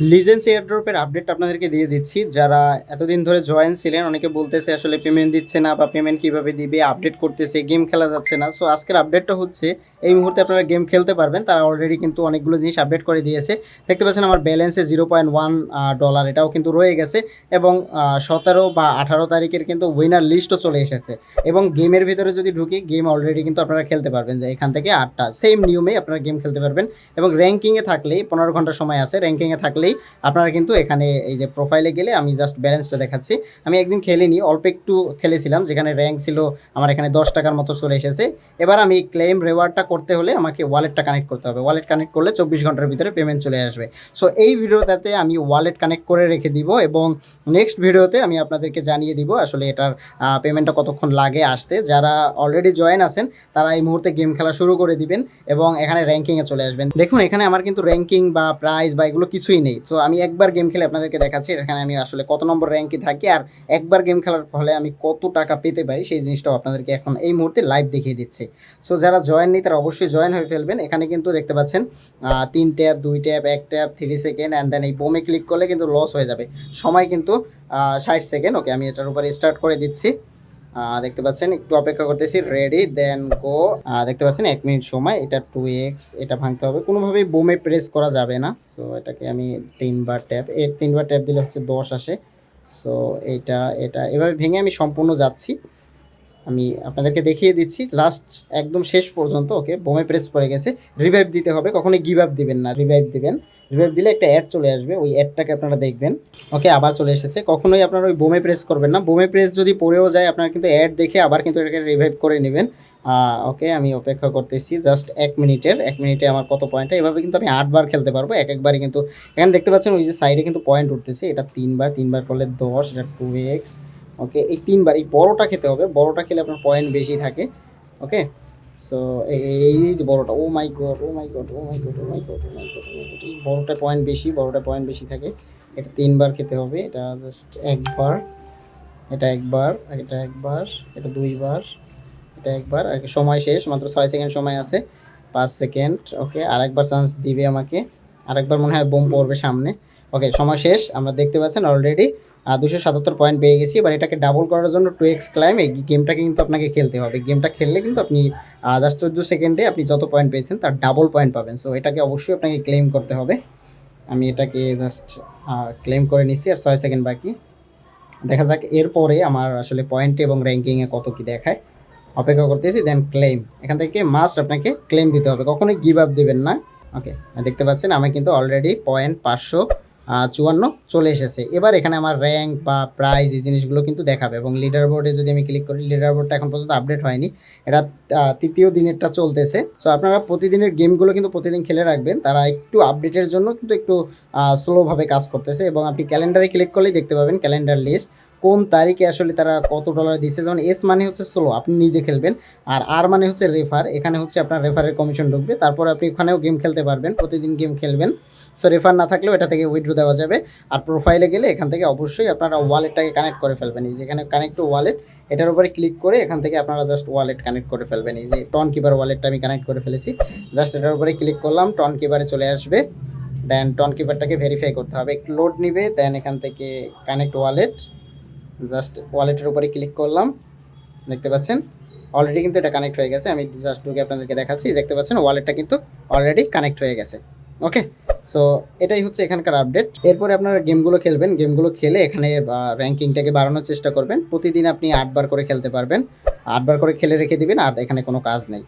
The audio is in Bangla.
লিজেন্স এয়ারড্রপের আপডেট আপনাদেরকে দিয়ে দিচ্ছি। যারা এতদিন ধরে জয়েন ছিলেন, অনেকে বলতেছে আসলে পেমেন্ট দিচ্ছে না বা পেমেন্ট কীভাবে দিবে আপডেট করতেছে গেম খেলা যাচ্ছে না। সো আজকের আপডেটটা হচ্ছে, এই মুহূর্তে আপনারা গেম খেলতে পারবেন। তারা অলরেডি কিন্তু অনেকগুলো জিনিস আপডেট করে দিয়েছে। দেখতে পাচ্ছেন আমার ব্যালেন্সে জিরো পয়েন্ট ওয়ান ডলার এটাও কিন্তু রয়ে গেছে। এবং সতেরো বা আঠারো তারিখের কিন্তু উইনার লিস্টও চলে এসেছে। এবং গেমের ভিতরে যদি ঢুকি গেম অলরেডি কিন্তু আপনারা খেলতে পারবেন যে এখান থেকে আটটা। সেম নিয়মে আপনারা গেম খেলতে পারবেন। এবং র্যাঙ্কিংয়ে থাকলেই পনেরো ঘণ্টা সময় আছে র্যাঙ্কিংয়ে থাকলেই আপনারা কিন্তু এখানে এই যে প্রোফাইলে গেলে আমি জাস্ট ব্যালেন্সটা দেখাচ্ছি। আমি একদিন খেলিনি, অল্প একটু খেলেছিলাম, যেখানে র্যাঙ্ক ছিল আমার এখানে দশ টাকার মতো চলে এসেছে। এবার আমি ক্লেম রেওয়ার্ডটা করতে হলে আমাকে ওয়ালেটটা কানেক্ট করতে হবে। ওয়ালেট কানেক্ট করলে চব্বিশ ঘণ্টার ভিতরে পেমেন্ট চলে আসবে। সো এই ভিডিওটাতে আমি ওয়ালেট কানেক্ট করে রেখে দিব এবং নেক্সট ভিডিওতে আমি আপনাদেরকে জানিয়ে দিব আসলে এটার পেমেন্টটা কতক্ষণ লাগে আসতে। যারা অলরেডি জয়েন আছেন, তারা এই মুহূর্তে গেম খেলা শুরু করে দিবেন এবং এখানে র্যাঙ্কিংয়ে চলে আসবেন। দেখুন, এখানে আমার কিন্তু র্যাঙ্কিং বা প্রাইজ বা এগুলো কিছুই নেই। তো আমি একবার গেম খেলে আপনাদেরকে দেখাচ্ছি, এখানে আমি আসলে কত নম্বর র্যাঙ্কে থাকি আর একবার গেম খেলার ফলে আমি কত টাকা পেতে পারি সেই জিনিসটাও আপনাদেরকে এখন এই মুহূর্তে লাইভ দেখিয়ে দিচ্ছি। সো যারা জয়েন নেই তারা অবশ্যই জয়েন হয়ে ফেলবেন। এখানে কিন্তু দেখতে পাচ্ছেন তিন ট্যাপ দুই ট্যাপ এক tap three second and then এই বোমে ক্লিক করলে কিন্তু লস হয়ে যাবে। সময় কিন্তু ষাট সেকেন্ড ওকে আমি এটার উপরে স্টার্ট করে দিচ্ছি। দেখতে পাচ্ছেন, একটু অপেক্ষা করতেছি রেডি দেন গো দেখতে পাচ্ছেন, এক মিনিট সময়, এটা টু এক্স এটা ভাঙতে হবে। কোনোভাবেই বোমে প্রেস করা যাবে না। সো এটাকে আমি তিনবার ট্যাপ এর তিনবার ট্যাপ দিলে হচ্ছে দশ আসে। সো এটা এটা, এভাবে ভেঙে আমি সম্পূর্ণ যাচ্ছি। আমি আপনাদেরকে দেখিয়ে দিচ্ছি। লাস্ট একদম শেষ পর্যন্ত, ওকে? বোমে প্রেস পড়ে গেছে। রিভাইভ দিতে হবে। কখনোই গিভ আপ দিবেন না। রিভাইভ দিবেন। রিভাইভ দিলে একটা অ্যাড চলে আসবে। ওই অ্যাডটাকে আপনারা দেখবেন। ওকে, আবার চলে এসেছে। কখনোই আপনারা ওই বোমে প্রেস করবেন না। বোমে প্রেস যদি পড়েও যায়, আপনারা কিন্তু অ্যাড দেখে আবার কিন্তু এটাকে রিভাইভ করে নেবেন। ওকে, আমি অপেক্ষা করতেছি জাস্ট এক মিনিটের। এক মিনিটে আমার কত পয়েন্ট এভাবে কিন্তু আমি আটবার খেলতে পারব। এক একবারই কিন্তু, এখানে দেখতে পাচ্ছেন ওই যে সাইডে কিন্তু পয়েন্ট উঠতেছে। এটা তিনবার তিনবার করলে দশ, এটা টু এক্স ওকে এই তিনবার, এই বড়োটা খেতে হবে। বড়োটা খেলে আপনার পয়েন্ট বেশি থাকে। ওকে সো এই যে বড়োটা ও my god oh my god oh my god oh my god oh my god এই বড়োটা পয়েন্ট বেশি, বড়োটা পয়েন্ট বেশি থাকে। এটা তিনবার খেতে হবে। এটা জাস্ট একবার, এটা একবার এটা একবার, এটা দুইবার, এটা একবার। আর সময় শেষ, মাত্র ছয় সেকেন্ড সময় আছে। পাঁচ সেকেন্ড ওকে আরেকবার চান্স দিবে আমাকে। আরেকবার মনে হয় বোম পড়বে সামনে। ওকে সময় শেষ। আমরা দেখতে পাচ্ছেন অলরেডি দুশো সাতাত্তর পয়েন্ট পেয়ে গেছি। এবার এটাকে ডাবল করার জন্য টু এক্স ক্লাইম এই গেমটাকে কিন্তু আপনাকে খেলতে হবে। গেমটা খেললে কিন্তু আপনি জাস্ট চোদ্দ সেকেন্ডে আপনি যত পয়েন্ট পেয়েছেন তার ডাবল পয়েন্ট পাবেন। সো এটাকে অবশ্যই আপনাকে ক্লেম করতে হবে। আমি এটাকে জাস্ট ক্লেম করে নিচ্ছি আর ছয় সেকেন্ড বাকি। দেখা যাক এরপরে আমার আসলে পয়েন্টে এবং র্যাঙ্কিংয়ে কত কি দেখায়। অপেক্ষা করতেছি দেন ক্লেম এখান থেকে মাস্ট আপনাকে ক্লেম দিতে হবে। কখনোই গিভ আপ দেবেন না। ওকে দেখতে পাচ্ছেন, আমি কিন্তু অলরেডি পয়েন্ট পাঁচশো চুয়ান্ন চলে এসেছে। এবার এখানে আমার র্যাঙ্ক বা প্রাইজ এই জিনিসগুলো কিন্তু দেখাবে এবং লিডার বোর্ডে যদি আমি ক্লিক করি লিডার বোর্ডটা এখন পর্যন্ত আপডেট হয়নি। এটা তৃতীয় দিনেরটা চলতেছে। সো আপনারা প্রতিদিনের গেমগুলো কিন্তু প্রতিদিন খেলে রাখবেন। তারা একটু আপডেটের জন্য কিন্তু একটু স্লোভাবে কাজ করতেছে এবং আপনি ক্যালেন্ডারে ক্লিক করলেই দেখতে পাবেন ক্যালেন্ডার লিস্ট কোন তারিখে আসলে তারা কত ডলার দিচ্ছে? যেমন এস মানে হচ্ছে স্লো আপনি নিজে খেলবেন। আর আর মানে হচ্ছে রেফার এখানে হচ্ছে আপনার রেফারের কমিশন ঢুকবে। তারপর আপনি ওখানেও গেম খেলতে পারবেন, প্রতিদিন গেম খেলবেন। সো রেফার না থাকলেও এটা থেকে উইথড্র দেওয়া যাবে। আর প্রোফাইলে গেলে এখান থেকে অবশ্যই আপনারা ওয়ালেটটাকে কানেক্ট করে ফেলবেন। এই যেখানে কানেক্ট টু ওয়ালেট এটার উপরে ক্লিক করে এখান থেকে আপনারা জাস্ট ওয়ালেট কানেক্ট করে ফেলবেন। এই যে টন কিপার ওয়ালেটটা আমি কানেক্ট করে ফেলেছি। জাস্ট এটার উপরে ক্লিক করলাম টন কিপারে চলে আসবে। দেন টন কিপারটাকে ভেরিফাই করতে হবে। একটু লোড নিবে দেন এখান থেকে কানেক্ট ওয়ালেট জাস্ট ওয়ালেটের উপরে ক্লিক করলাম। দেখতে পাচ্ছেন? অলরেডি কিন্তু এটা কানেক্ট হয়ে গেছে। আমি জাস্ট ঢুকে আপনাদেরকে দেখাচ্ছি। দেখতে পাচ্ছেন, ওয়ালেটটা কিন্তু অলরেডি কানেক্ট হয়ে গেছে। ওকে সো এটাই হচ্ছে এখানকার আপডেট এরপরে আপনারা গেমগুলো খেলবেন। গেমগুলো খেলে এখানে র্যাঙ্কিংটাকে বাড়ানোর চেষ্টা করবেন। প্রতিদিন আপনি আটবার করে খেলতে পারবেন। আটবার করে খেলে রেখে দিবেন আর এখানে কোনো কাজ নেই।